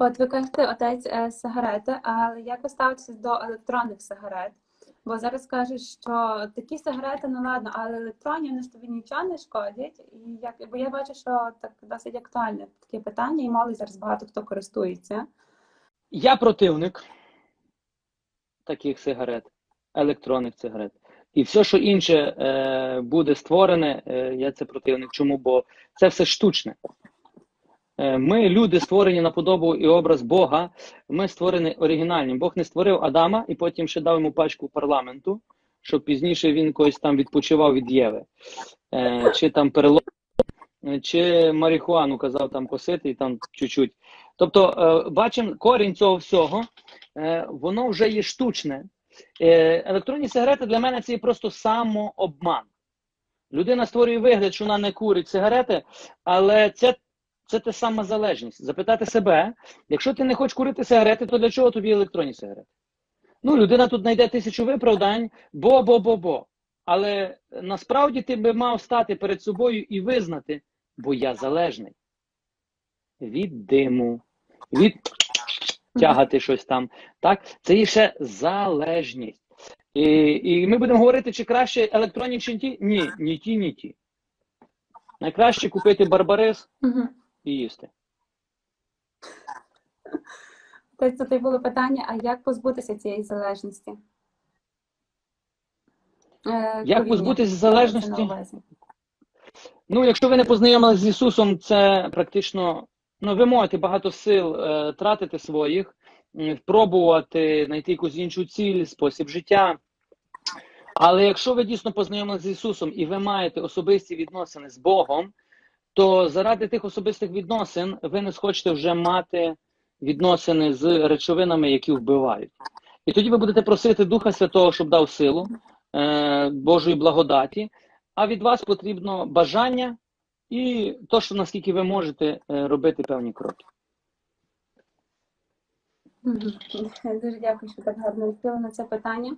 От ви кажете, отець е, сигарети, але як ви ставитеся до електронних сигарет? Бо зараз кажуть, що такі сигарети, ну ладно, але електронні вони ж тобі нічого не шкодять. І як бо я бачу, що так досить актуальне таке питання, і молодь зараз багато хто користується. Я противник таких сигарет, електронних сигарет. І все, що інше е, буде створене, е, я це противник. Чому? Бо це все штучне. Е, ми, люди, створені на подобу і образ Бога, ми створені оригінальні. Бог не створив Адама і потім ще дав йому пачку парламенту, щоб пізніше він когось там відпочивав від Єви. Е, чи там перелом, чи марихуану казав там косити і там чуть-чуть. Тобто, е, бачимо, корінь цього всього, воно вже є штучне. Електронні сигарети для мене це є просто самообман. Людина створює вигляд, що вона не курить сигарети, але це, це те сама залежність. Запитати себе, якщо ти не хочеш курити сигарети, то для чого тобі електронні сигарети? Ну, людина тут знайде тисячу виправдань, бо, бо, бо, бо. Але насправді ти би мав стати перед собою і визнати, бо я залежний від диму, від тягати щось там. Так, це є ще залежність. І, і ми будемо говорити, чи краще електронні, чи ті? Ні, ні ті, ні ті. Найкраще купити барбарис. І їсти. Тобто це було питання: а як позбутися цієї залежності? Е, Як позбутися залежності? Ну, якщо ви не познайомилися з Ісусом, це практично. Ну, ви можете багато сил е, тратити своїх, м, пробувати знайти якусь іншу ціль, спосіб життя. Але якщо ви дійсно познайомилися з Ісусом і ви маєте особисті відносини з Богом, то заради тих особистих відносин ви не схочете вже мати відносини з речовинами, які вбивають. І тоді ви будете просити Духа Святого, щоб дав силу е, Божої благодаті, а від вас потрібно бажання і то, що наскільки ви можете е, робити певні кроки. Дуже дякую, що так гарно відповіли на це питання.